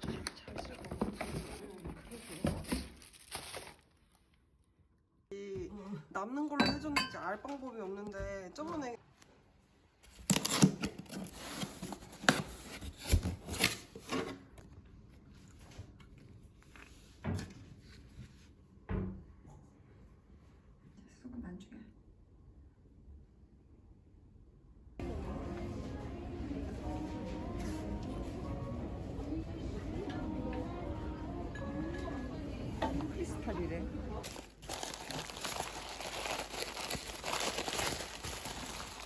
진짜 잘 쓸고 이 남는 걸로 해줬는지 알 방법이 없는데 저번에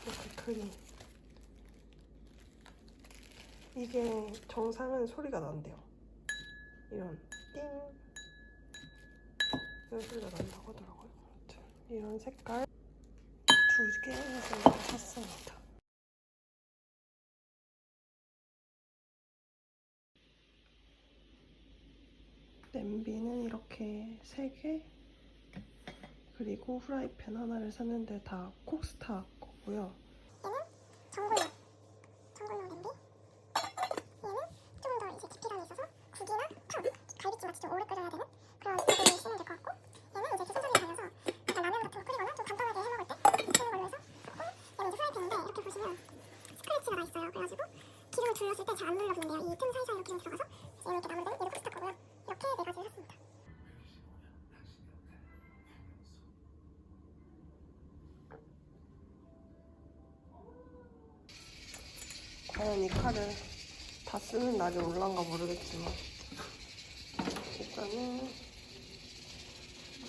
이렇게 크림 이게 정상은 소리가 난대요. 이런 띵. 이런 소리가 난다고 하더라고요. 아무튼 이런 색깔 두 개에서 이렇게 샀습니다. 냄비는 이렇게 3개 그리고 후라이팬 하나를 샀는데 다 콕스타 거고요. 전골용. 전골용 냄비 얘는 좀 더 이제 깊이감이 있어서 국이나 탕, 갈비찜 같이 좀 오래 끓여야 되는 그런 재료를 쓰면 될 것 같고 얘는 이제 수선이 달려서 약간 라면 같은 거 끓이거나 좀 간단하게 해 먹을 때 쓰는 걸로 해서 얘는 이제 프라이팬인데 이렇게 보시면 스크래치가 나 있어요. 그래가지고 기름을 둘렀을 때 잘 안 눌러지는데요. 이 틈 사이사이로 기름 들어가서 얘는 이렇게 얘는 이렇게 과연 이 칼을 다 쓰는 날이 올란가 모르겠지만 일단은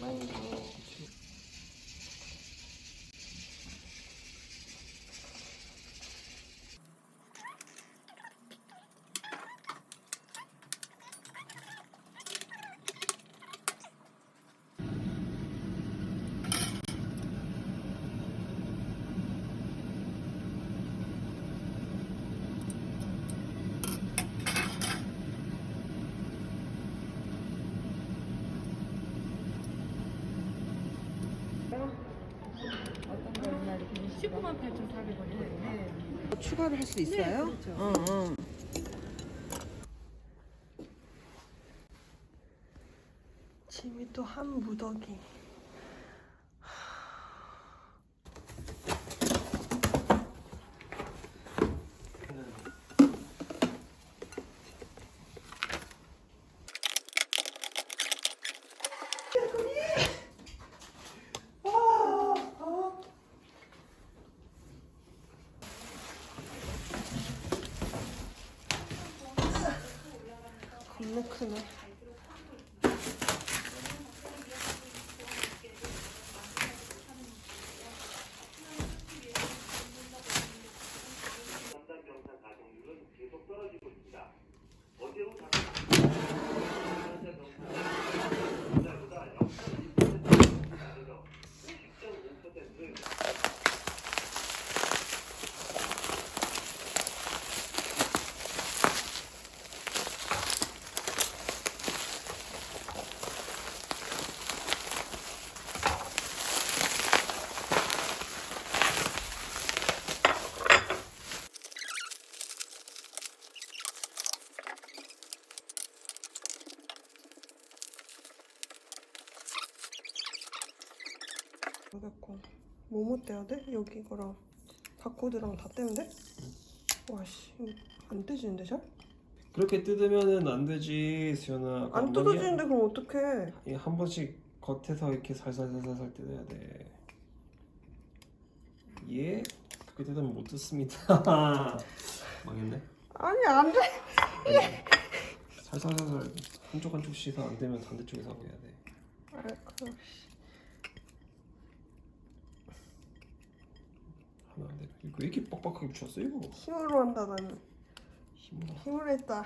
만두 어떤 거 옛날에 19만 8,400원이네. 추가를 할 수 있어요? 그렇죠. 응, 응. 짐이 또 한 무더기. 겁나 400원 뭐뭐 떼야 돼? 여기 이거랑 바코드랑 다 떼면 돼? 와씨. 안 뜨지는데 잘? 그렇게 뜯으면은 안 되지 수현아. 안 뜯어지는데 그럼 어떡해? 예, 이한 번씩 겉에서 이렇게 살살살살살 뜯어야 돼. 예? 그렇게 뜯으면 못 뜯습니다. 망했네. 아니 안돼. 예. 살살살살 한쪽 한쪽씩 안 되면 반대쪽에서 해야 돼. 아, 알았어 안 돼. 왜 이렇게 빡빡하게 붙였어? 이거. 힘으로 한다 나는 힘으로. 힘을 했다